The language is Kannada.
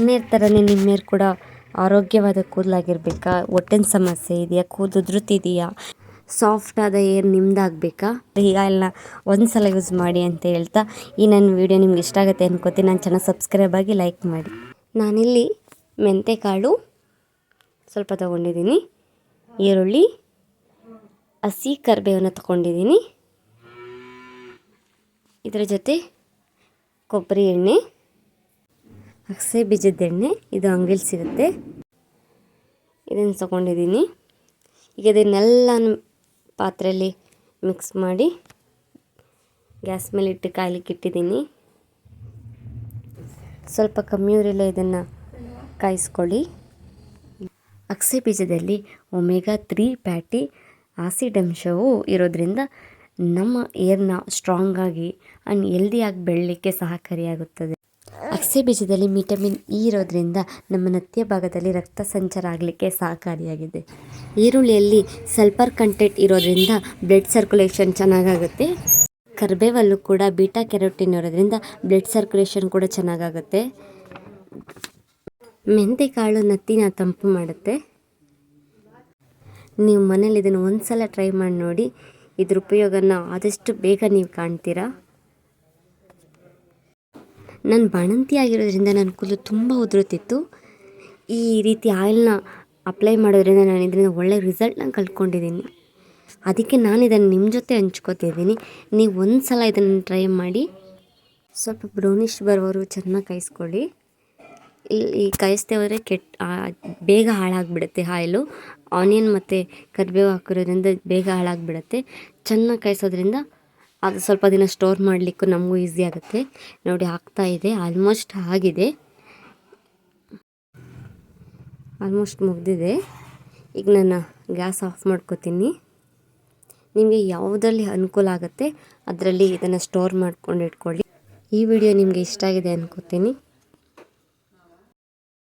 ಮನೆಯವ್ರ ಥರನೇ ನಿಮ್ಮೆಯರು ಕೂಡ ಆರೋಗ್ಯವಾದ ಕೂದಲಾಗಿರ್ಬೇಕಾ? ಹೊಟ್ಟೆನ ಸಮಸ್ಯೆ ಇದೆಯಾ? ಕೂದಲು ಉದುರುತ್ತಿದೆಯಾ ಸಾಫ್ಟ್ ಆದ ಏರ್ ನಿಮ್ದಾಗಬೇಕಾ? ಈಗ ಎಲ್ಲ ಒಂದು ಸಲ ಯೂಸ್ ಮಾಡಿ ಅಂತ ಹೇಳ್ತಾ ಈ ನನ್ನ ವಿಡಿಯೋ ನಿಮ್ಗೆ ಇಷ್ಟ ಆಗುತ್ತೆ ಅನ್ಕೋತೀನಿ. ನಾನು ಚೆನ್ನಾಗಿ ಸಬ್ಸ್ಕ್ರೈಬ್ ಆಗಿ ಲೈಕ್ ಮಾಡಿ. ನಾನಿಲ್ಲಿ ಮೆಂತೆಕಾಳು ಸ್ವಲ್ಪ ತೊಗೊಂಡಿದ್ದೀನಿ. ಈರುಳ್ಳಿ, ಹಸಿ ಕರಿಬೇವನ್ನು ತಗೊಂಡಿದ್ದೀನಿ. ಇದರ ಜೊತೆ ಕೊಬ್ಬರಿ ಎಣ್ಣೆ. ಅಗಸೆ ಬೀಜದ ಎಣ್ಣೆ, ಇದು ಅಂಗಡಿಯಲ್ಲಿ ಸಿಗುತ್ತೆ. ಇದನ್ನು ತಗೊಂಡಿದ್ದೀನಿ ಈಗ ಇದನ್ನೆಲ್ಲನೂ ಪಾತ್ರೆಯಲ್ಲಿ ಮಿಕ್ಸ್ ಮಾಡಿ ಗ್ಯಾಸ್ ಮೇಲೆ ಇಟ್ಟು ಕಾಯ್ಲಿಕ್ಕೆ ಇಟ್ಟಿದ್ದೀನಿ ಸ್ವಲ್ಪ ಕಮ್ಮಿ ಊರಿಲ್ಲ ಇದನ್ನು ಕಾಯಿಸ್ಕೊಳ್ಳಿ. ಅಗಸೆ ಬೀಜದಲ್ಲಿ ಒಮೆಗಾ ತ್ರೀ ಪ್ಯಾಟಿ ಆಸಿಡ್ ಅಂಶವು ಇರೋದ್ರಿಂದ ನಮ್ಮ ಏರ್ನ ಸ್ಟ್ರಾಂಗಾಗಿ ಆ್ಯಂಡ್ ಹೆಲ್ದಿಯಾಗಿ ಬೆಳಲಿಕ್ಕೆ ಸಹಕಾರಿಯಾಗುತ್ತದೆ. ಅಗಸೆ ಬೀಜದಲ್ಲಿ ವಿಟಮಿನ್ ಇ ಇರೋದ್ರಿಂದ ನಮ್ಮ ನತ್ಯ ಭಾಗದಲ್ಲಿ ರಕ್ತ ಸಂಚಾರ ಆಗಲಿಕ್ಕೆ ಸಹಕಾರಿಯಾಗಿದೆ. ಈರುಳ್ಳಿಯಲ್ಲಿ ಸಲ್ಫರ್ ಕಂಟೆಂಟ್ ಇರೋದ್ರಿಂದ ಬ್ಲಡ್ ಸರ್ಕ್ಯುಲೇಷನ್ ಚೆನ್ನಾಗಾಗುತ್ತೆ. ಕರಿಬೇವಲ್ಲೂ ಕೂಡ ಬೀಟಾ ಕೆರೋಟಿನ್ ಇರೋದ್ರಿಂದ ಬ್ಲಡ್ ಸರ್ಕ್ಯುಲೇಷನ್ ಕೂಡ ಚೆನ್ನಾಗಾಗುತ್ತೆ. ಮೆಂತೆಕಾಳು ನತ್ತಿನ ತಂಪು ಮಾಡುತ್ತೆ. ನೀವು ಮನೇಲಿ ಇದನ್ನು ಒಂದು ಸಲ ಟ್ರೈ ಮಾಡಿ ನೋಡಿ, ಇದ್ರ ಉಪಯೋಗನ ಆದಷ್ಟು ಬೇಗ ನೀವು ಕಾಣ್ತೀರಾ? ನಾನು ಬಾಣಂತಿ ಆಗಿರೋದ್ರಿಂದ ನನ್ನ ಕೂದಲು ತುಂಬ ಉದುರುತ್ತಿತ್ತು. ಈ ರೀತಿ ಆಯಿಲ್ನ ಅಪ್ಲೈ ಮಾಡೋದ್ರಿಂದ ನಾನು ಇದರಿಂದ ಒಳ್ಳೆಯ ರಿಸಲ್ಟ್ನ ಕಲ್ತ್ಕೊಂಡಿದ್ದೀನಿ ಅದಕ್ಕೆ ನಾನು ಇದನ್ನು ನಿಮ್ಮ ಜೊತೆ ಹಂಚ್ಕೋತಿದ್ದೀನಿ. ನೀವು ಒಂದು ಸಲ ಇದನ್ನು ಟ್ರೈ ಮಾಡಿ. ಸ್ವಲ್ಪ ಬ್ರೌನಿಶ್ ಬರೋವರು ಚೆನ್ನಾಗಿ ಕಾಯಿಸ್ಕೊಳ್ಳಿ. ಇಲ್ಲಿ ಕಾಯಿಸ್ತೇ ಹೋದರೆ ಕೆಟ್ಟ ಬೇಗ ಹಾಳಾಗಿಬಿಡುತ್ತೆ ಆಯಿಲು. ಆನಿಯನ್ ಮತ್ತು ಕರಿಬೇವು ಹಾಕಿರೋದ್ರಿಂದ ಬೇಗ ಹಾಳಾಗಿಬಿಡುತ್ತೆ. ಚೆನ್ನಾಗಿ ಕಾಯಿಸೋದ್ರಿಂದ ಅದು ಸ್ವಲ್ಪ ದಿನ ಸ್ಟೋರ್ ಮಾಡಲಿಕ್ಕೂ ನಮಗೂ ಈಸಿ ಆಗುತ್ತೆ. ನೋಡಿ ಆಗ್ತಾ ಇದೆ ಆಲ್ಮೋಸ್ಟ್ ಆಗಿದೆ. ಆಲ್ಮೋಸ್ಟ್ ಮುಗಿದಿದೆ. ಈಗ ನಾನು ಗ್ಯಾಸ್ ಆಫ್ ಮಾಡ್ಕೋತೀನಿ. ನಿಮಗೆ ಯಾವುದರಲ್ಲಿ ಅನುಕೂಲ ಆಗುತ್ತೆ, ಅದರಲ್ಲಿ ಇದನ್ನು ಸ್ಟೋರ್ ಮಾಡ್ಕೊಂಡು ಇಟ್ಕೊಳ್ಳಿ. ಈ ವಿಡಿಯೋ ನಿಮಗೆ ಇಷ್ಟ ಆಗಿದೆ ಅನ್ಕೋತೀನಿ.